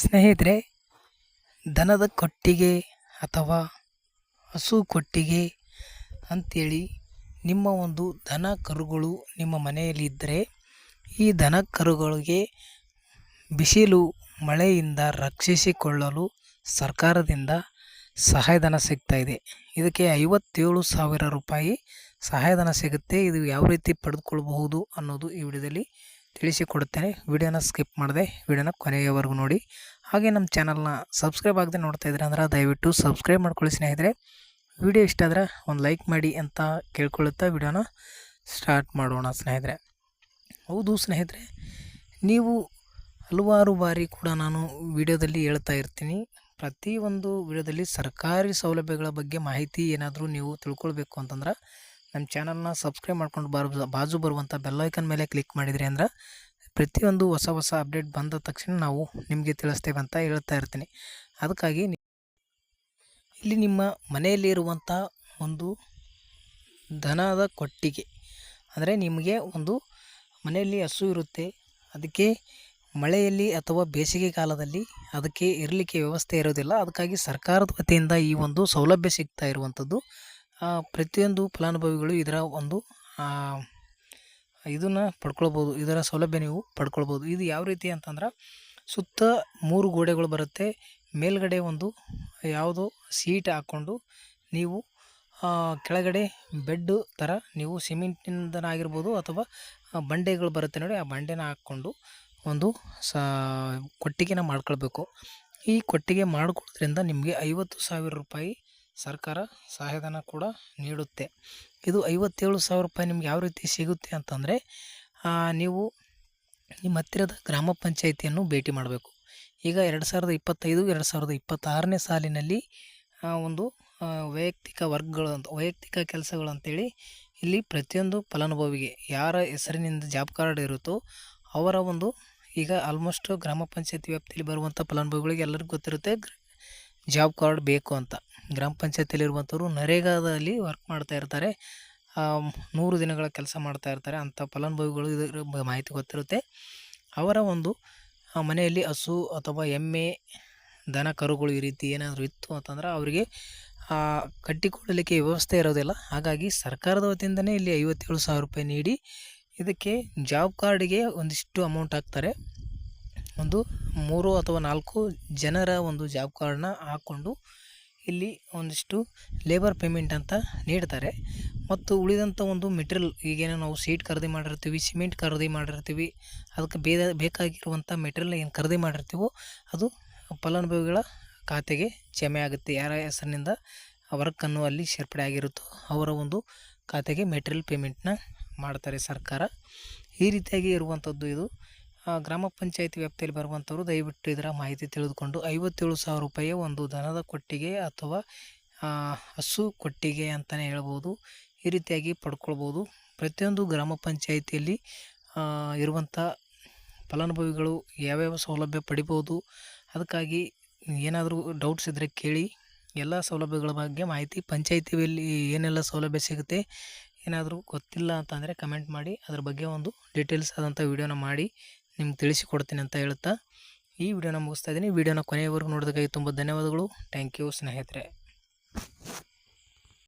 ಸ್ನೇಹಿತರೆ, ದನದ ಕೊಟ್ಟಿಗೆ ಅಥವಾ ಹಸು ಕೊಟ್ಟಿಗೆ ಅಂಥೇಳಿ ನಿಮ್ಮ ಒಂದು ದನ ಕರುಗಳು ನಿಮ್ಮ ಮನೆಯಲ್ಲಿದ್ದರೆ ಈ ದನ ಕರುಗಳಿಗೆ ಬಿಸಿಲು, ಮಳೆಯಿಂದ ರಕ್ಷಿಸಿಕೊಳ್ಳಲು ಸರ್ಕಾರದಿಂದ ಸಹಾಯಧನ ಸಿಗ್ತಾ ಇದೆ. ಇದಕ್ಕೆ ಐವತ್ತೇಳು ಸಾವಿರ ರೂಪಾಯಿ ಸಹಾಯಧನ ಸಿಗುತ್ತೆ. ಇದು ಯಾವ ರೀತಿ ಪಡೆದುಕೊಳ್ಳಬಹುದು ಅನ್ನೋದು ಈ ವಿಡಿಯೋದಲ್ಲಿ ತಿಳಿಸಿಕೊಡುತ್ತೇನೆ. ವಿಡಿಯೋನ ಸ್ಕಿಪ್ ಮಾಡದೆ ವಿಡಿಯೋನ ಕೊನೆಯವರೆಗೂ ನೋಡಿ. ಹಾಗೆ ನಮ್ಮ ಚಾನಲ್ನ ಸಬ್ಸ್ಕ್ರೈಬ್ ಆಗದೆ ನೋಡ್ತಾ ಇದ್ರೆ ಅಂದ್ರೆ ದಯವಿಟ್ಟು ಸಬ್ಸ್ಕ್ರೈಬ್ ಮಾಡ್ಕೊಳ್ಳಿ ಸ್ನೇಹಿತರೆ. ವಿಡಿಯೋ ಇಷ್ಟ ಆದರೆ ಒಂದು ಲೈಕ್ ಮಾಡಿ ಅಂತ ಕೇಳ್ಕೊಳ್ಳುತ್ತಾ ವಿಡಿಯೋನ ಸ್ಟಾರ್ಟ್ ಮಾಡೋಣ ಸ್ನೇಹಿತರೆ. ಹೌದು ಸ್ನೇಹಿತರೆ, ನೀವು ಹಲವಾರು ಬಾರಿ ಕೂಡ ನಾನು ವಿಡಿಯೋದಲ್ಲಿ ಹೇಳ್ತಾ ಇರ್ತೀನಿ. ಪ್ರತಿಯೊಂದು ವಿಡಿಯೋದಲ್ಲಿ ಸರ್ಕಾರಿ ಸೌಲಭ್ಯಗಳ ಬಗ್ಗೆ ಮಾಹಿತಿ ಏನಾದರೂ ನೀವು ತಿಳ್ಕೊಳ್ಬೇಕು ಅಂತಂದ್ರೆ ನಮ್ಮ ಚಾನಲ್ನ ಸಬ್ಸ್ಕ್ರೈಬ್ ಮಾಡ್ಕೊಂಡು ಬಾರ್, ಬಾಜು ಬರುವಂಥ ಬೆಲ್ಲೈಕನ್ ಮೇಲೆ ಕ್ಲಿಕ್ ಮಾಡಿದ್ರಿ ಅಂದ್ರೆ ಪ್ರತಿಯೊಂದು ಹೊಸ ಹೊಸ ಅಪ್ಡೇಟ್ ಬಂದ ತಕ್ಷಣ ನಾವು ನಿಮಗೆ ತಿಳಿಸ್ತೇವೆ ಅಂತ ಹೇಳ್ತಾ ಇರ್ತೀನಿ. ಅದಕ್ಕಾಗಿ ಇಲ್ಲಿ ನಿಮ್ಮ ಮನೆಯಲ್ಲಿ ಇರುವಂಥ ಒಂದು ದನದ ಕೊಟ್ಟಿಗೆ, ಅಂದರೆ ನಿಮಗೆ ಒಂದು ಮನೆಯಲ್ಲಿ ಹಸು ಇರುತ್ತೆ, ಅದಕ್ಕೆ ಮಳೆಯಲ್ಲಿ ಅಥವಾ ಬೇಸಿಗೆ ಕಾಲದಲ್ಲಿ ಅದಕ್ಕೆ ಇರಲಿಕ್ಕೆ ವ್ಯವಸ್ಥೆ ಇರೋದಿಲ್ಲ, ಅದಕ್ಕಾಗಿ ಸರ್ಕಾರದ ವತಿಯಿಂದ ಈ ಒಂದು ಸೌಲಭ್ಯ ಸಿಗ್ತಾ ಇರುವಂಥದ್ದು ಪ್ರತಿಯೊಂದು ಫಲಾನುಭವಿಗಳು ಇದರ ಒಂದು ಇದನ್ನು ಪಡ್ಕೊಳ್ಬೋದು, ಇದರ ಸೌಲಭ್ಯ ನೀವು ಪಡ್ಕೊಳ್ಬೋದು. ಇದು ಯಾವ ರೀತಿ ಅಂತಂದ್ರೆ, ಸುತ್ತ ಮೂರು ಗೋಡೆಗಳು ಬರುತ್ತೆ. ಮೇಲ್ಗಡೆ ಒಂದು, ಯಾವುದೋ ಸೀಟ್ ಹಾಕ್ಕೊಂಡು ನೀವು ಕೆಳಗಡೆ ಬೆಡ್ ಥರ ನೀವು ಸಿಮೆಂಟಿನಿಂದನಾಗಿರ್ಬೋದು ಅಥವಾ ಬಂಡೆಗಳು ಬರುತ್ತೆ ನೋಡಿ, ಆ ಬಂಡೆನ ಹಾಕ್ಕೊಂಡು ಒಂದು ಸಾ, ಕೊಟ್ಟಿಗೆನ ಮಾಡ್ಕೊಳ್ಬೇಕು. ಈ ಕೊಟ್ಟಿಗೆ ಮಾಡ್ಕೊಳ್ಳೋದ್ರಿಂದ ನಿಮಗೆ ಐವತ್ತು ಸಾವಿರ ರೂಪಾಯಿ ಸರ್ಕಾರ ಸಹಾಯಧನ ಕೂಡ ನೀಡುತ್ತೆ. ಇದು ಐವತ್ತೇಳು ಸಾವಿರ ರೂಪಾಯಿ ನಿಮ್ಗೆ ಯಾವ ರೀತಿ ಸಿಗುತ್ತೆ ಅಂತಂದರೆ ನೀವು ನಿಮ್ಮ ಹತ್ತಿರದ ಗ್ರಾಮ ಪಂಚಾಯಿತಿಯನ್ನು ಭೇಟಿ ಮಾಡಬೇಕು. ಈಗ ಎರಡು ಸಾವಿರದ ಇಪ್ಪತ್ತೈದು, ಎರಡು ಸಾವಿರದ ಇಪ್ಪತ್ತಾರನೇ ಸಾಲಿನಲ್ಲಿ ಒಂದು ವೈಯಕ್ತಿಕ ವರ್ಗಗಳು ಅಂತ, ವೈಯಕ್ತಿಕ ಕೆಲಸಗಳು ಅಂತೇಳಿ ಇಲ್ಲಿ ಪ್ರತಿಯೊಂದು ಫಲಾನುಭವಿಗೆ ಯಾರ ಹೆಸರಿನಿಂದ ಜಾಬ್ ಕಾರ್ಡ್ ಇರುತ್ತೋ ಅವರ ಒಂದು ಈಗ ಆಲ್ಮೋಸ್ಟ್ ಗ್ರಾಮ ಪಂಚಾಯತಿ ವ್ಯಾಪ್ತಿಯಲ್ಲಿ ಬರುವಂಥ ಫಲಾನುಭವಿಗಳಿಗೆ ಎಲ್ಲರಿಗೂ ಗೊತ್ತಿರುತ್ತೆ ಜಾಬ್ ಕಾರ್ಡ್ ಬೇಕು ಅಂತ. ಗ್ರಾಮ ಪಂಚಾಯತಿಯಲ್ಲಿರುವಂಥವ್ರು ನರೇಗಾದಲ್ಲಿ ವರ್ಕ್ ಮಾಡ್ತಾ ಇರ್ತಾರೆ. ನೂರು ದಿನಗಳ ಕೆಲಸ ಮಾಡ್ತಾ ಇರ್ತಾರೆ. ಅಂಥ ಫಲಾನುಭವಿಗಳು ಇದರ ಮಾಹಿತಿ ಗೊತ್ತಿರುತ್ತೆ. ಅವರ ಒಂದು ಮನೆಯಲ್ಲಿ ಹಸು ಅಥವಾ ಎಮ್ಮೆ, ದನ, ಕರುಗಳು ಈ ರೀತಿ ಏನಾದರೂ ಇತ್ತು ಅಂತಂದ್ರೆ ಅವರಿಗೆ ಕಟ್ಟಿಕೊಳ್ಳಲಿಕ್ಕೆ ವ್ಯವಸ್ಥೆ ಇರೋದಿಲ್ಲ. ಹಾಗಾಗಿ ಸರ್ಕಾರದ ವತಿಯಿಂದನೇ ಇಲ್ಲಿ ಐವತ್ತೇಳು ಸಾವಿರ ರೂಪಾಯಿ ನೀಡಿ ಇದಕ್ಕೆ ಜಾಬ್ ಕಾರ್ಡಿಗೆ ಒಂದಿಷ್ಟು ಅಮೌಂಟ್ ಹಾಕ್ತಾರೆ. ಒಂದು ಮೂರು ಅಥವಾ ನಾಲ್ಕು ಜನರ ಒಂದು ಜಾಬ್ ಕಾರ್ಡನ್ನ ಹಾಕ್ಕೊಂಡು ಇಲ್ಲಿ ಒಂದಿಷ್ಟು ಲೇಬರ್ ಪೇಮೆಂಟ್ ಅಂತ ನೀಡ್ತಾರೆ. ಮತ್ತು ಉಳಿದಂಥ ಒಂದು ಮೆಟೀರಿಯಲ್ ಈಗೇನು ನಾವು ಸೀಟ್ ಖರೀದಿ ಮಾಡಿರ್ತೀವಿ ಸಿಮೆಂಟ್ ಖರೀದಿ ಮಾಡಿರ್ತೀವಿ, ಅದಕ್ಕೆ ಬೇರೆ ಬೇಕಾಗಿರುವಂಥ ಮೆಟೀರಿಯಲ್ ಏನು ಖರೀದಿ ಮಾಡಿರ್ತೀವೋ ಅದು ಫಲಾನುಭವಿಗಳ ಖಾತೆಗೆ ಜಮೆ ಆಗುತ್ತೆ. ಯಾರ ಹೆಸರಿನಿಂದ ವರ್ಕನ್ನು ಅಲ್ಲಿ ಸೇರ್ಪಡೆ ಆಗಿರುತ್ತೋ ಅವರ ಒಂದು ಖಾತೆಗೆ ಮೆಟೀರಿಯಲ್ ಪೇಮೆಂಟ್ನ ಮಾಡ್ತಾರೆ ಸರ್ಕಾರ. ಈ ರೀತಿಯಾಗಿ ಇರುವಂಥದ್ದು ಇದು. ಗ್ರಾಮ ಪಂಚಾಯಿತಿ ವ್ಯಾಪ್ತಿಯಲ್ಲಿ ಬರುವಂಥವರು ದಯವಿಟ್ಟು ಇದರ ಮಾಹಿತಿ ತಿಳಿದುಕೊಂಡು ಐವತ್ತೇಳು ಸಾವಿರ ರೂಪಾಯಿಯ ಒಂದು ದನದ ಕೊಟ್ಟಿಗೆ ಅಥವಾ ಹಸು ಕೊಟ್ಟಿಗೆ ಅಂತಲೇ ಹೇಳ್ಬೋದು. ಈ ರೀತಿಯಾಗಿ ಪಡ್ಕೊಳ್ಬೋದು. ಪ್ರತಿಯೊಂದು ಗ್ರಾಮ ಪಂಚಾಯಿತಿಯಲ್ಲಿ ಇರುವಂಥ ಫಲಾನುಭವಿಗಳು ಯಾವ್ಯಾವ ಸೌಲಭ್ಯ ಪಡಿಬೋದು, ಅದಕ್ಕಾಗಿ ಏನಾದರೂ ಡೌಟ್ಸ್ ಇದ್ದರೆ ಕೇಳಿ. ಎಲ್ಲ ಸೌಲಭ್ಯಗಳ ಬಗ್ಗೆ ಮಾಹಿತಿ ಪಂಚಾಯಿತಿಯಲ್ಲಿ ಏನೆಲ್ಲ ಸೌಲಭ್ಯ ಸಿಗುತ್ತೆ, ಏನಾದರೂ ಗೊತ್ತಿಲ್ಲ ಅಂತಂದರೆ ಕಮೆಂಟ್ ಮಾಡಿ. ಅದ್ರ ಬಗ್ಗೆ ಒಂದು ಡೀಟೇಲ್ಸ್ ಆದಂಥ ವೀಡಿಯೋನ ಮಾಡಿ. ನಿಮ್ಗೆ ತಿಳಿಸಿಕೊಡ್ತೀನಿ ಅಂತ ಹೇಳ್ತಾ ಈ ವಿಡಿಯೋನ ಮುಗಿಸ್ತಾ ಇದ್ದೀನಿ. ವಿಡಿಯೋನ ಕೊನೆಯವರೆಗೂ ನೋಡೋದಕ್ಕಾಗಿ ತುಂಬ ಧನ್ಯವಾದಗಳು. ಥ್ಯಾಂಕ್ ಯು ಸ್ನೇಹಿತರೆ.